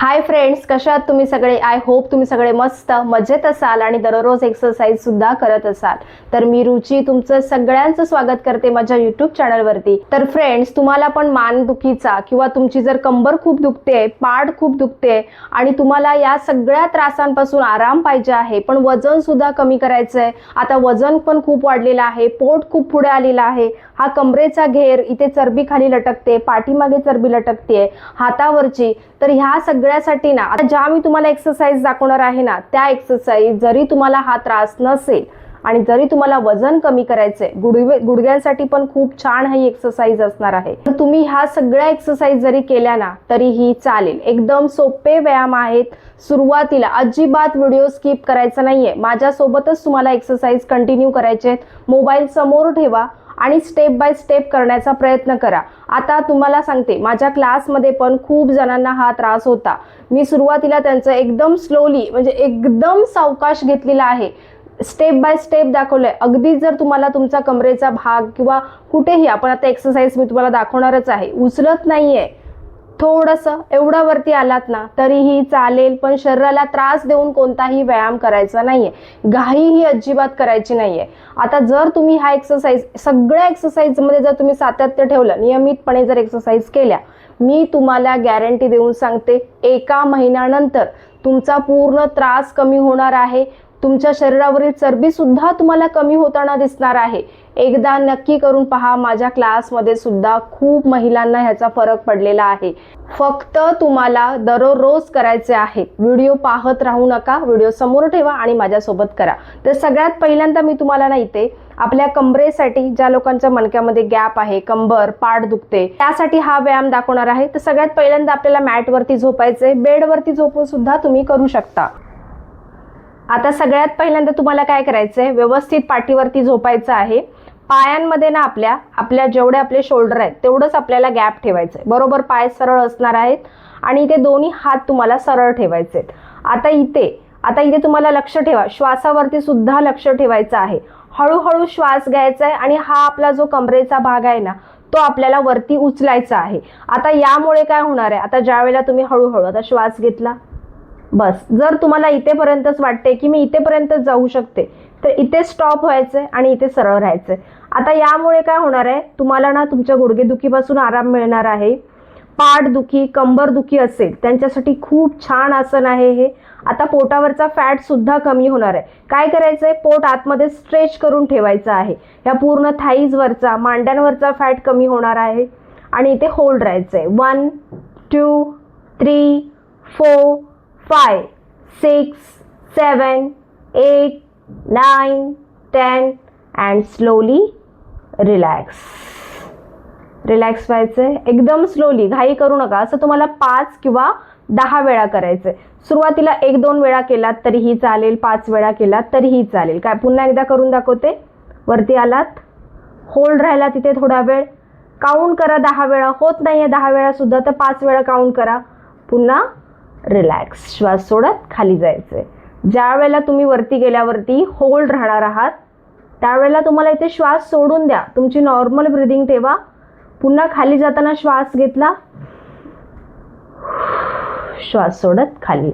Hi friends कशा आहात तुम्ही सगळे? आय होप तुम्ही सगळे मस्त मजेत असाल आणि दररोज एक्सरसाइज सुद्धा करत असाल. तर मी रुची तुमचं सगळ्यांचं स्वागत करते माझ्या युट्यूब चॅनलवरती तर फ्रेंड्स तुम्हाला पण मानदुखीचा किंवा तुमची जर कंबर खूप दुखते पाठ खूप दुखते आणि तुम्हाला या सगळ्या त्रासांपासून आराम पाहिजे आहे पण वजन सुद्धा कमी करायचं आहे आता वजन पण खूप वाढलेलं आहे पोट खूप पुढे आलेलं आहे. हा कमरेचा घेर इथे चरबी खाली लटकते पाठीमागे चरबी लटकते हातावरची. तर ह्या सगळ्यासाठी ना आता ज्या मी तुम्हाला एक्सरसाइज दाखवणार आहे ना त्या एक्सरसाइज जरी तुम्हाला हा त्रास नसेल आणि जरी तुम्हाला वजन कमी करायचंय गुडवे गुडघ्यांसाठी पण खूप छान ही एक्सरसाइज असणार आहे. तर तुम्ही ह्या सगळ्या एक्सरसाइज जरी केल्या ना तरीही चालेल. एकदम सोपे व्यायाम आहेत. सुरुवातीला अजिबात व्हिडिओ स्किप करायचा नाहीये. माझ्यासोबतच तुम्हाला एक्सरसाइज कंटिन्यू करायचे आहेत. मोबाईल समोर ठेवा. आणि स्टेप बाय स्टेप करण्याचा प्रयत्न करा. आता तुम्हाला सांगते माझ्या क्लासमध्ये पण खूप जणांना हा त्रास होता. मी सुरुवातीला त्यांचं एकदम स्लोली म्हणजे एकदम सावकाश घेतलेला आहे. स्टेप बाय स्टेप दाखवलंय. अगदी जर तुम्हाला तुमचा कमरेचा भाग किंवा कुठेही आपण आता एक्सरसाइज मी तुम्हाला दाखवणारच आहे उचलत नाहीये. थोडंसं एवढं वरती आलात ना तरीही चालेल पण शरीराला त्रास देऊन कोणताही व्यायाम करायचा नाहीये. घाई ही अजिबात करायची नाहीये. आता जर तुम्ही हा एक्सरसाइज सगळ्या एक्सरसाइजमध्ये जर तुम्ही सातत्य ठेवलं नियमितपणे जर एक्सरसाइज केल्या मी तुम्हाला गॅरंटी देऊन सांगते एका महिन्यानंतर तुमचा पूर्ण त्रास कमी होणार आहे. तुमच्या शरीरावरील चरबी सुद्धा तुम्हाला कमी होताना दिसणार आहे. एकदा नक्की करून पहा माझ्या क्लासमध्ये सुद्धा खूप महिलांना ह्याचा फरक पडलेला आहे. फक्त तुम्हाला दररोज करायचे आहे. व्हिडिओ पाहत राहू नका व्हिडिओ समोर ठेवा आणि माझ्यासोबत करा. तर सगळ्यात पहिल्यांदा मी तुम्हाला ना इथे आपल्या कंबरेसाठी ज्या लोकांच्या मणक्यामध्ये गॅप आहे कंबर पाठ दुखते त्यासाठी हा व्यायाम दाखवणार आहे. तर सगळ्यात पहिल्यांदा आपल्याला मॅटवरती झोपायचे बेडवरती झोपून सुद्धा तुम्ही करू शकता. आता सगळ्यात पहिल्यांदा तुम्हाला काय करायचं आहे व्यवस्थित पाठीवरती झोपायचं आहे. पायांमध्ये ना आपल्या आपल्या जेवढे आपले शोल्डर आहेत तेवढंच आपल्याला गॅप ठेवायचं आहे बरोबर पाय सरळ असणार आहेत आणि इथे दोन्ही हात तुम्हाला सरळ ठेवायचे आहेत आता इथे आता इथे तुम्हाला लक्ष ठेवा. श्वासावरती सुद्धा लक्ष ठेवायचं आहे. हळूहळू श्वास घ्यायचा आहे आणि हा आपला जो कमरेचा भाग आहे ना तो आपल्याला वरती उचलायचा आहे. आता यामुळे काय होणार आहे? आता ज्या वेळेला तुम्ही हळूहळू आता श्वास घेतला बस. जर तुम्हाला इथेपर्यंतच वाटते की मी इथेपर्यंत जाऊ शकते तर इथे स्टॉप व्हायचं आणि इथे सरळ राहायचं आता यामुळे काय होणार आहे? तुम्हाला ना तुमच्या गुडघेदुखीपासून आराम मिळणार आहे. पाठदुखी कंबरदुखी असेल त्यांच्यासाठी खूप छान आसन आहे हे. आता पोटावरचा फॅटसुद्धा कमी होणार आहे. काय करायचं आहे पोट आतमध्ये स्ट्रेच करून ठेवायचं आहे. या पूर्ण थाईजवरचा मांड्यांवरचा फॅट कमी होणार आहे. आणि इथे होल्ड राहायचं आहे one two three four five six seven eight nine ten and slowly relax relax व्हायचंय. एकदम स्लोली घाई करू नका. असं तुम्हाला पाच किंवा दहा वेळा करायचंय. सुरुवातीला एक दोन वेळा केलात तरीही चालेल. पाच वेळा केलात तरीही चालेल. काय पुन्हा एकदा करून दाखवते. वरती आलात. होल्ड राहिला तिथे थोडा वेळ. काउंट करा दहा वेळा. होत नाही आहे दहा वेळासुद्धा तर पाच वेळा काउंट करा. पुन्हा रिलॅक्स श्वास सोडत खाली जायचे ज्या वेळेला तुम्ही वरती गेल्यावरती होल्ड राहणार आहात त्यावेळेला तुम्हाला इथे श्वास सोडून द्या. तुमची नॉर्मल ब्रिदिंग ठेवा. पुन्हा खाली जाताना श्वास घेतला. श्वास सोडत खाली.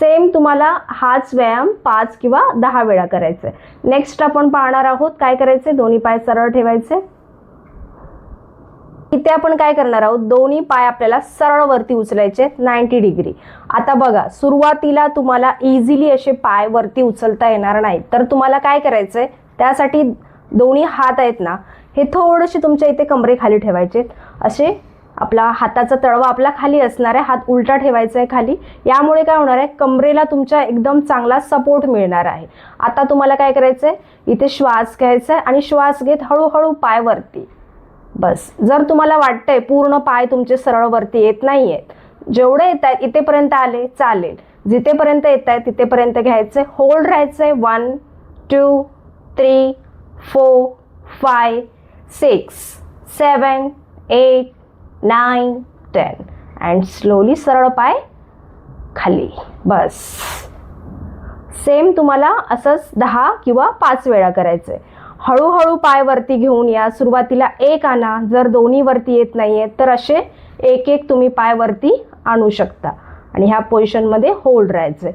सेम तुम्हाला हाच व्यायाम पाच किंवा दहा वेळा करायचा आहे नेक्स्ट आपण पाहणार आहोत काय करायचे दोन्ही पाय सरळ ठेवायचे. इथे आपण काय करणार आहोत? दोन्ही पाय आपल्याला सरळ वरती उचलायचे नाईन्टी डिग्री. आता बघा सुरुवातीला तुम्हाला इझिली असे पाय वरती उचलता येणार नाही तर तुम्हाला काय करायचंय? त्यासाठी दोन्ही हात आहेत ना हे थोडेसे तुमच्या इथे कमरे खाली ठेवायचे असे आपला हाताचा तळवा आपला खाली असणार आहे हात उलटा ठेवायचा आहे खाली. यामुळे काय होणार आहे? कमरेला तुमच्या एकदम चांगला सपोर्ट मिळणार आहे. आता तुम्हाला काय करायचं आहे इथे श्वास घ्यायचा आहे आणि श्वास घेत हळूहळू पाय वरती. बस. जर तुम्हाला वाटतंय पूर्ण पाय तुमचे सरळ वरती येत नाही आहेत जेवढे येत आहेत इथेपर्यंत आले चालेल. जिथेपर्यंत येत आहे तिथेपर्यंत घ्यायचे होल्ड राहायचे one two three four five six seven eight nine ten and slowly सरळ पाय खाली. बस. सेम तुम्हाला असंच दहा किंवा पाच वेळा करायचं आहे हळूहळू पाय वरती घेऊन या. सुरुवातीला एक आणा. जर दोन्ही वरती येत नाहीये तर असे एक एक तुम्ही पाय वरती आणू शकता. आणि ह्या पोझिशनमध्ये होल्ड राहायचं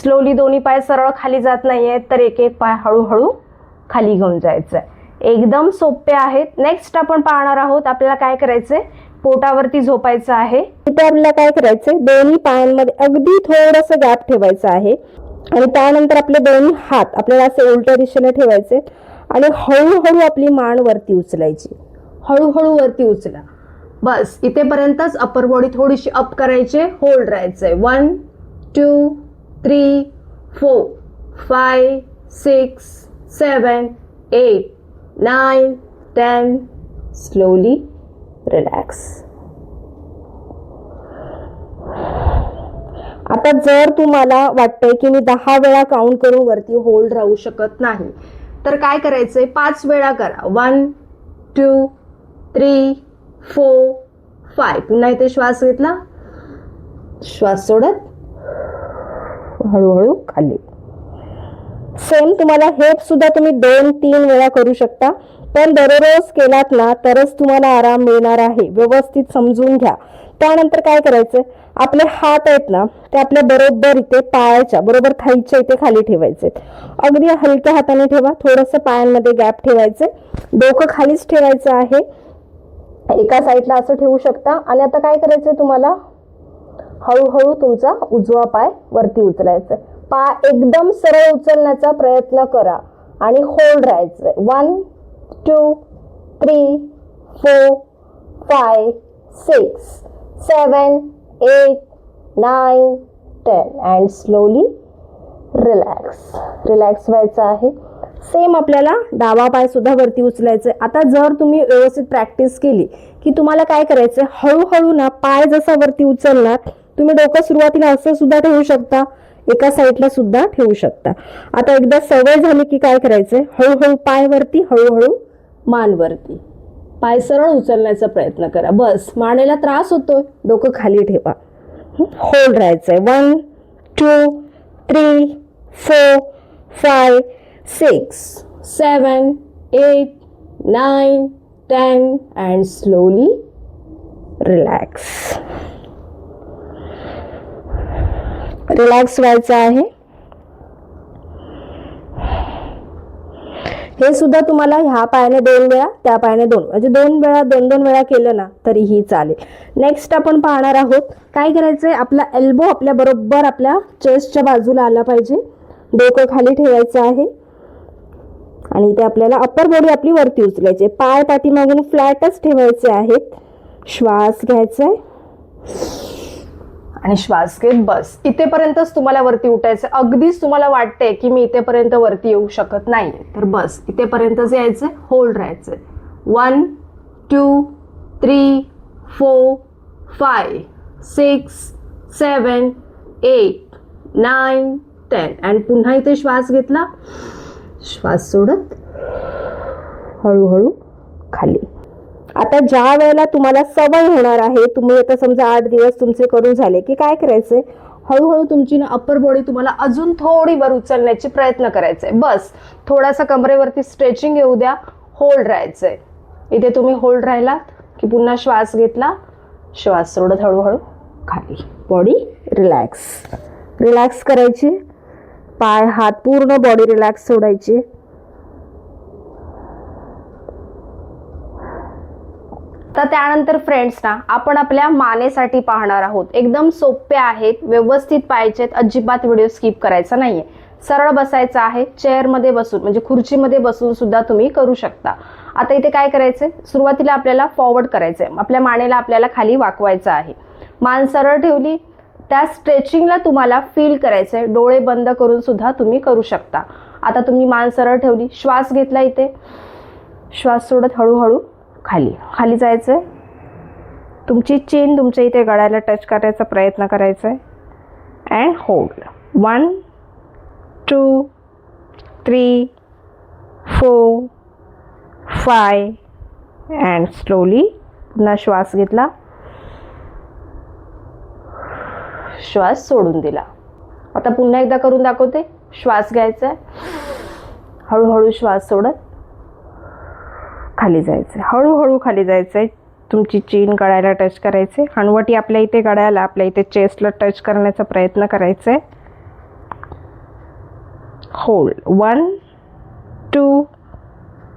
स्लोली दोन्ही पाय सरळ खाली जात नाही आहेत तर एक एक पाय हळूहळू खाली घेऊन जायचं आहे एकदम सोपे आहेत. नेक्स्ट आपण पाहणार आहोत आपल्याला काय करायचंय? पोटावरती झोपायचं आहे. तिथे आपल्याला काय करायचंय? दोन्ही पायांमध्ये अगदी थोडस गॅप ठेवायचं आहे. आणि त्यानंतर आपले दोन्ही हात आपल्याला असे उलट्या दिशेने ठेवायचे आणि हळूहळू आपली मान वरती उचलायची. हळूहळू वरती उचला. बस इथेपर्यंतच अपर बॉडी थोडीशी अप करायचे होल्ड राहायचंय. One two three four five six seven eight nine ten slowly relax आता जर तुम्हाला वाटतंय की मी दहा वेळा काउंट करून वरती होल्ड राहू शकत नाही तर काय करायचंय? पाच वेळा करा. One two three four five पुन्हा इथे श्वास घेतला. श्वास सोडत. हळूहळू खाली. सेम तुम्हाला हेप सुद्धा तुम्ही दोन तीन वेळा करू शकता. पण दररोज केलात ना तरच तुम्हाला आराम मिळणार आहे. व्यवस्थित समजून घ्या. त्यानंतर काय करायचं आपले हात आहेत ना ते आपल्या बरोबर इथे पायाच्या बरोबर थाईच्या इथे खाली ठेवायचे. अगदी हलक्या हाताने ठेवा थोडंसं पायांमध्ये गॅप ठेवायचे. डोकं खालीच ठेवायचं आहे. एका साईडला असं ठेवू शकता. आणि आता काय करायचंय तुम्हाला? हळूहळू तुमचा उजवा पाय वरती उचलायचा. पाय एकदम सरळ उचलण्याचा प्रयत्न करा. आणि होल्ड राहायचंय one two three four five six seven eight nine ten. And slowly relax relax व्हायचं आहे. सेम आपल्याला डावा पाय सुद्धा वरती उचलायचं आहे आता जर तुम्ही व्यवस्थित प्रॅक्टिस केली की तुम्हाला काय करायचं आहे हळूहळू ना पाय जसा वरती उचलणार तुम्ही डोकं सुरुवातीला असं सुद्धा ठेवू शकता. एका साईडला सुद्धा ठेवू शकता. आता एकदा सवय झाली की काय करायचंय? हळूहळू पाय वरती हळूहळू मान वरती पाय सरळ उचलण्याचा प्रयत्न करा. बस मानेला त्रास होतोय. डोकं खाली ठेवा. होल्ड राहायचंय. One two three four five six seven eight nine ten and slowly relax relax व्हायचं आहे. हे सुद्धा तुम्हाला ह्या पायाने दोन वेळा त्या पायाने दोन. म्हणजे दोन वेळा दोन दोन वेळा केलं ना तरीही चालेल. नेक्स्ट आपण पाहणार आहोत काय करायचंय? आपला एल्बो आपल्या बरोबर आपल्या चेस्टच्या बाजूला आला पाहिजे. डोकं खाली ठेवायचं आहे. आणि इथे आपल्याला अप्पर बॉडी आपली वरती उचलायची पाय पाठीमागून फ्लॅटच ठेवायचे आहेत. श्वास घ्यायचा आहे आणि श्वास घेत बस. इथेपर्यंतच तुम्हाला वरती उठायचं. अगदीच तुम्हाला वाटते की मी इथेपर्यंत वरती येऊ शकत नाही. तर बस. इथेपर्यंतच यायचं होल्ड राहायचं one two three four five six seven eight nine ten and पुन्हा इथे श्वास घेतला. श्वास सोडत हळूहळू खाली. आता ज्या वेळेला तुम्हाला सवय होणार आहे तुम्ही आता समजा आठ दिवस तुमचे करून झाले की काय करायचंय? हळूहळू तुमची ना अप्पर बॉडी तुम्हाला अजून थोडी वर उचलण्याचे प्रयत्न करायचे बस थोडासा कमरेवरती स्ट्रेचिंग येऊ द्या होल्ड राहायचंय. इथे तुम्ही होल्ड राहिलात की पुन्हा श्वास घेतला श्वास सोडत हळूहळू खाली. बॉडी रिलॅक्स रिलॅक्स करायची. पाय हात पूर्ण बॉडी रिलॅक्स सोडायची. तर त्यानंतर फ्रेंड्स ना आपण आपल्या मानेसाठी पाहणार आहोत. एकदम सोपे आहेत व्यवस्थित पाहिजेत अजिबात व्हिडिओ स्किप करायचा नाहीये. सरळ बसायचं आहे चेअरमध्ये बसून म्हणजे खुर्चीमध्ये बसून सुद्धा तुम्ही करू शकता. आता इथे काय करायचंय? सुरुवातीला आपल्याला फॉरवर्ड करायचंय. आपल्या मानेला आपल्याला खाली वाकवायचं आहे. मान सरळ ठेवली त्या स्ट्रेचिंगला तुम्हाला फील करायचंय. डोळे बंद करून सुद्धा तुम्ही करू शकता. आता तुम्ही मान सरळ ठेवली श्वास घेतला इथे. श्वास सोडत हळूहळू. खाली. खाली जायचं आहे तुमची चेन तुमच्या इथे गळायला टच करायचा प्रयत्न करायचा आहे and hold one two three four five and slowly पुन्हा श्वास घेतला. श्वास सोडून दिला. आता पुन्हा एकदा करून दाखवते. श्वास घ्यायचा आहे हळूहळू श्वास सोडत. खाली जायचं आहे हळूहळू खाली जायचं आहे तुमची चीन गळ्याला टच करायचे हणवटी आपल्या इथे गळ्याला आपल्या इथे चेस्टला टच करण्याचा प्रयत्न करायचा आहे hold one two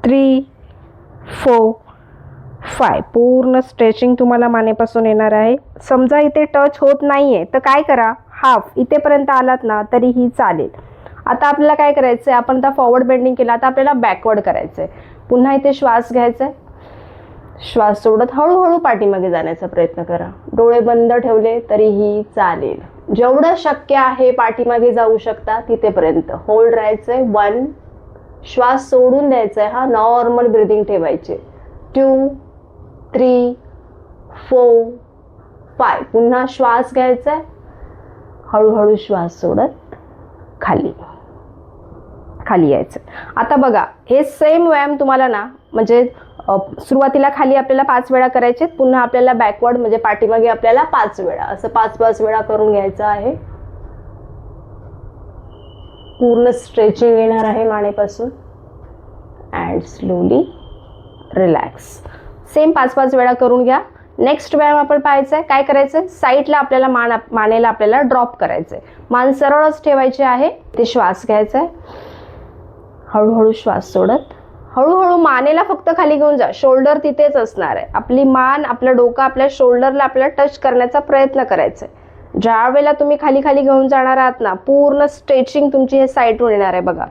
three four five पूर्ण स्ट्रेचिंग तुम्हाला मानेपासून येणार आहे. समजा इथे टच होत नाही आहे तर काय करा? हाफ इथेपर्यंत आलात ना तरीही चालेल. आता आपल्याला काय करायचं आहे आपण आता फॉरवर्ड बेंडिंग केलं आता आपल्याला बॅकवर्ड करायचं आहे पुन्हा इथे श्वास घ्यायचा आहे श्वास सोडत हळूहळू पाठीमागे जाण्याचा प्रयत्न करा. डोळे बंद ठेवले तरीही चालेल. जेवढं शक्य आहे पाठीमागे जाऊ शकता तिथेपर्यंत. होल्ड राहायचंय. वन श्वास सोडून द्यायचा आहे हा नॉर्मल ब्रिदिंग ठेवायचे. टू थ्री फोर फाय पुन्हा श्वास घ्यायचा आहे हळूहळू श्वास सोडत खाली. खाली यायचं. आता बघा हे सेम व्यायाम तुम्हाला ना म्हणजे सुरुवातीला खाली आपल्याला पाच वेळा करायचे पुन्हा आपल्याला बॅकवर्ड म्हणजे पाठीमागे आपल्याला पाच वेळा. असं पाच पाच वेळा करून घ्यायचं आहे. पूर्ण स्ट्रेचिंग येणार आहे मानेपासून. अँड स्लोली रिलॅक्स सेम पाच पाच वेळा करून घ्या. नेक्स्ट व्यायाम आपण पाहायचं आहे. काय करायचं? आहे साईडला आपल्याला मान मानेला आपल्याला ड्रॉप करायचं आहे मान सरळच ठेवायची आहे. ते श्वास घ्यायचा आहे. हळूहळू श्वास सोडत हळूहळू मानेला फक्त खाली घेऊन जा. शोल्डर तिथेच असणार आहे. आपली मान आपलं डोकं आपल्या शोल्डरला आपल्याला टच करण्याचा प्रयत्न करायचा आहे. ज्या वेळेला तुम्ही खाली खाली घेऊन जाणार आहात ना पूर्ण स्ट्रेचिंग तुमची हे साईटवर येणार आहे बघा.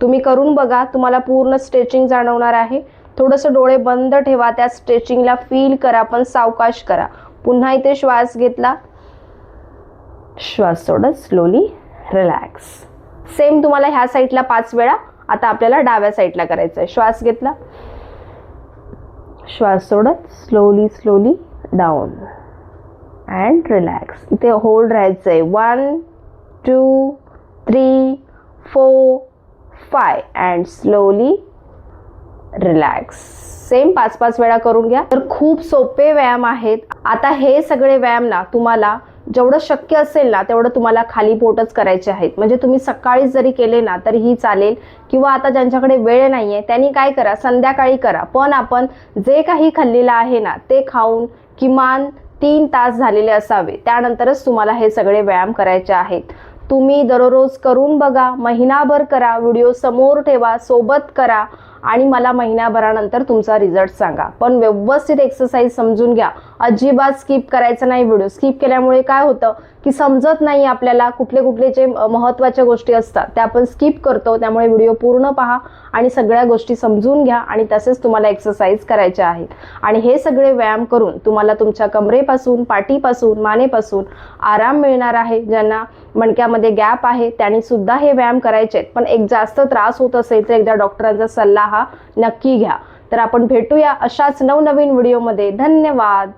तुम्ही करून बघा तुम्हाला पूर्ण स्ट्रेचिंग जाणवणार आहे. थोडंसं डोळे बंद ठेवा त्या स्ट्रेचिंगला फील करा पण सावकाश करा. पुन्हा इथे श्वास घेतला. श्वास सोडत स्लोली रिलॅक्स सेम तुम्हाला ह्या साईडला पाच वेळा आता आपल्याला डाव्या साईडला करायचं आहे श्वास घेतला. श्वास सोडत slowly slowly down and relax इथे होल्ड राहायचं आहे one two three four five and slowly relax same पाच पाच वेळा करून घ्या. तर खूप सोपे व्यायाम आहेत. आता हे सगळे व्यायाम ना तुम्हाला जेवढं शक्य असेल ना तेवढं तुम्हाला खाली पोटच करायचे आहेत. म्हणजे तुम्ही सकाळी जरी केले ना तरीही चालेल. किंवा आता ज्यांच्याकडे वेळ नाही आहे त्यांनी काय करा संध्याकाळी करा. पण आपण जे काही खाल्लेलं आहे ना ते खाऊन किमान तीन तास झालेले असावे. त्यानंतरच तुम्हाला हे सगळे व्यायाम करायचे आहेत. तुम्ही दररोज करून बघा महिनाभर करा व्हिडिओ समोर ठेवा सोबत करा. आणि मला महिन्याभरानंतर तुमचा रिझल्ट सांगा. पण व्यवस्थित एक्सरसाइज समजून घ्या. अजिबात स्किप करायचं नाही व्हिडिओ स्किप केल्यामुळे काय होतं की समजत नाही आपल्याला कुठले कुठले जे महत्त्वाच्या गोष्टी असतात त्या आपण स्किप करतो. त्यामुळे व्हिडिओ पूर्ण पहा आणि सगळ्या गोष्टी समजून घ्या आणि तसेच तुम्हाला एक्सरसाइज करायच्या आहेत. आणि हे सगळे व्यायाम करून तुम्हाला तुमच्या कमरेपासून पाठीपासून मानेपासून आराम मिळणार आहे. ज्यांना मणक्यामध्ये गॅप आहे त्यांनी सुद्धा हे व्यायाम करायचे आहेत पण एक जास्त त्रास होत असेल तर एकदा डॉक्टरांचा सल्ला हा नक्की घ्या. तर आपण भेटूया अशाच नवनवीन व्हिडिओमध्ये. धन्यवाद.